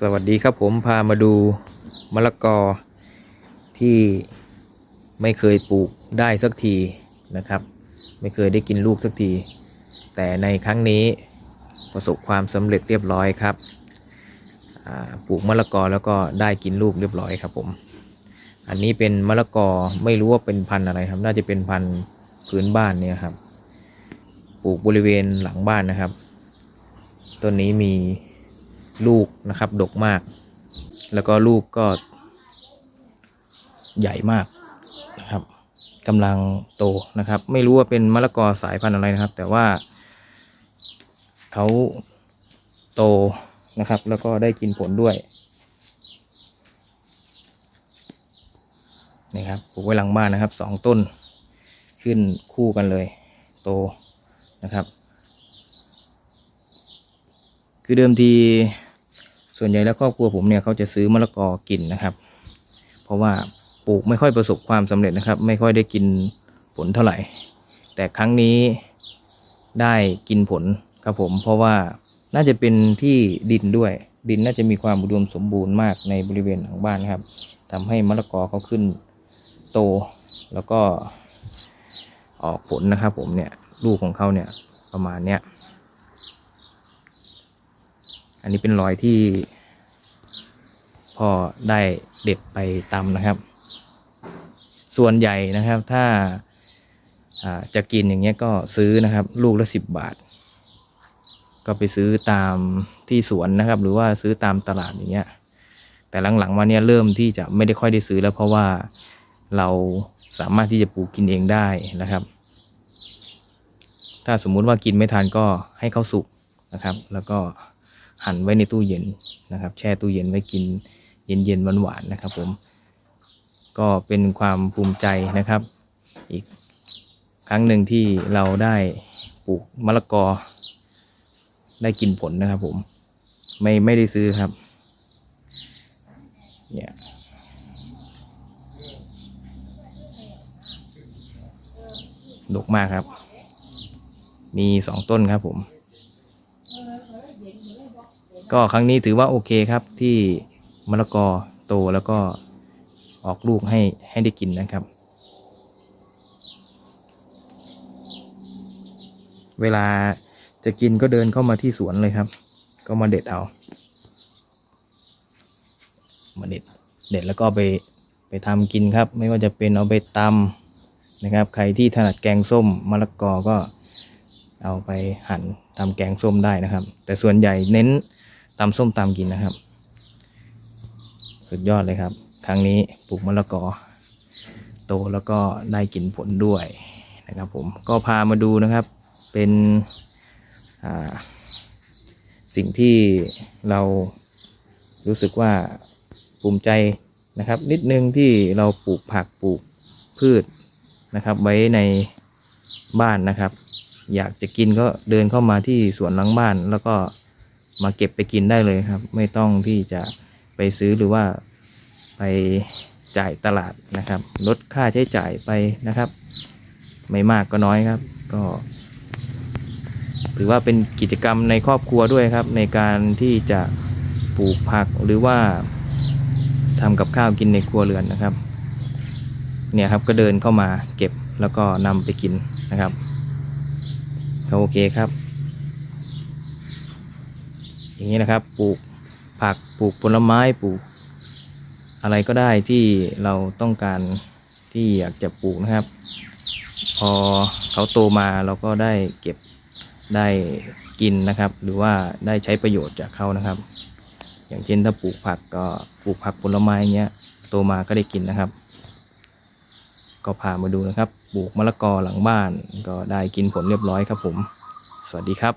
สวัสดีครับผมพามาดูมะละกอที่ไม่เคยปลูกได้สักทีนะครับ ไม่เคยได้กินลูกสักที แต่ในครั้งนี้ประสบความสำเร็จเรียบร้อยครับปลูกมะละกอแล้วก็ได้กินลูกเรียบร้อยครับผม อันนี้เป็นมะละกอไม่รู้ว่าเป็นพันธุ์อะไรครับ น่าจะเป็นพันธุ์พื้นบ้านเนี่ยครับ ปลูกบริเวณหลังบ้านนะครับต้นนี้มี ลูกนะครับ ดกมาก แล้วก็ลูกก็ใหญ่มากนะครับกำลังโตนะครับ ไม่รู้ว่าเป็นมะละกอสายพันธุ์อะไรนะครับ แต่ว่าเขาโตนะครับ แล้วก็ได้กินผลด้วยนี่ครับปลูกไว้หลังบ้านนะครับสองต้นขึ้นคู่กันเลย โตนะครับ คือเดิมที ส่วนใหญ่แล้วครอบครัวผมเนี่ยเขาจะซื้อมะละกอกินนะครับ เพราะว่าปลูกไม่ค่อยประสบความสำเร็จนะครับ ไม่ค่อยได้กินผลเท่าไหร่ แต่ครั้งนี้ได้กินผลครับผม เพราะว่าน่าจะเป็นที่ดินด้วย ดินน่าจะมีความอุดมสมบูรณ์มากในบริเวณของบ้านนครับทำให้มะละกอเขาขึ้นโตแล้วก็ออกผลนะครับผมเนี่ยลูกของเขาเนี่ยประมาณเนี้ย อันนี้เป็นรอยที่พ่อได้เด็ดไปตำนะครับ ส่วนใหญ่นะครับถ้าจะกินอย่างเงี้ยก็ซื้อนะครับ ลูกละสิบบาท ก็ไปซื้อตามที่สวนนะครับ หรือว่าซื้อตามตลาดอย่างเงี้ยแต่หลังๆมาเนี่ยเริ่มที่จะไม่ได้ค่อยได้ซื้อแล้วเพราะว่าเราสามารถที่จะปลูกกินเองได้นะครับ ถ้าสมมุติว่ากินไม่ทันก็ให้เขาสุกนะครับ แล้วก็ หั่นไว้ในตู้เย็นนะครับ แช่ตู้เย็นไว้กินเย็นๆหวานๆนะครับ ผม ก็เป็นความภูมิใจนะครับ อีกครั้งหนึ่งที่เราได้ปลูกมะละกอ ได้กินผลนะครับ ผม ไม่ไม่ได้ซื้อครับ เนี่ยดกมากครับ มีสองต้นครับผม ก็ครั้งนี้ถือว่าโอเคครับที่มะละกอโตแล้วก็ออกลูกให้ให้ได้กินนะครับ เวลาจะกินก็เดินเข้ามาที่สวนเลยครับ ก็มาเด็ดเอา มาเด็ด เด็ดแล้วก็ไปไปทำกินครับ ไม่ว่าจะเป็นเอาไปตำนะครับ ใครที่ถนัดแกงส้มมะละกอก็ เอาไปหั่นทำแกงส้มได้นะครับ แต่ส่วนใหญ่เน้นตำส้มตำกินนะครับ สุดยอดเลยครับ ครั้งนี้ปลูกมะละกอ โตแล้วก็ได้กินผลด้วยนะครับผมก็พามาดูนะครับเป็นสิ่งที่เรารู้สึกว่าภูมิใจนะครับ นิดนึงที่เราปลูกผักปลูกพืชนะครับ ไว้ในบ้านนะครับ อยากจะกินก็เดินเข้ามาที่สวนหลังบ้าน แล้วก็มาเก็บไปกินได้เลยครับ ไม่ต้องที่จะไปซื้อหรือว่าไปจ่ายตลาดนะครับ ลดค่าใช้จ่ายไปนะครับ ไม่มากก็น้อยครับ ก็ ถือว่าเป็นกิจกรรมในครอบครัวด้วยครับ ในการที่จะปลูกผักหรือว่าทำกับข้าวกินในครัวเรือนนะครับ เนี่ยครับก็เดินเข้ามาเก็บแล้วก็นำไปกินนะครับ ก็โอเคครับ อย่างนี้นะครับปลูกผักปลูกผลไม้ปลูก อะไรก็ได้ที่เราต้องการที่อยากจะปลูกนะครับ พอเขาโตมาเราก็ได้เก็บได้กินนะครับ หรือว่าได้ใช้ประโยชน์จากเขานะครับ อย่างเช่นถ้าปลูกผักก็ปลูกผักผลไม้เงี้ยโตมาก็ได้กินนะครับ ก็พามาดูนะครับปลูกมะละกอหลังบ้านก็ได้กินผลเรียบร้อยครับผม สวัสดีครับ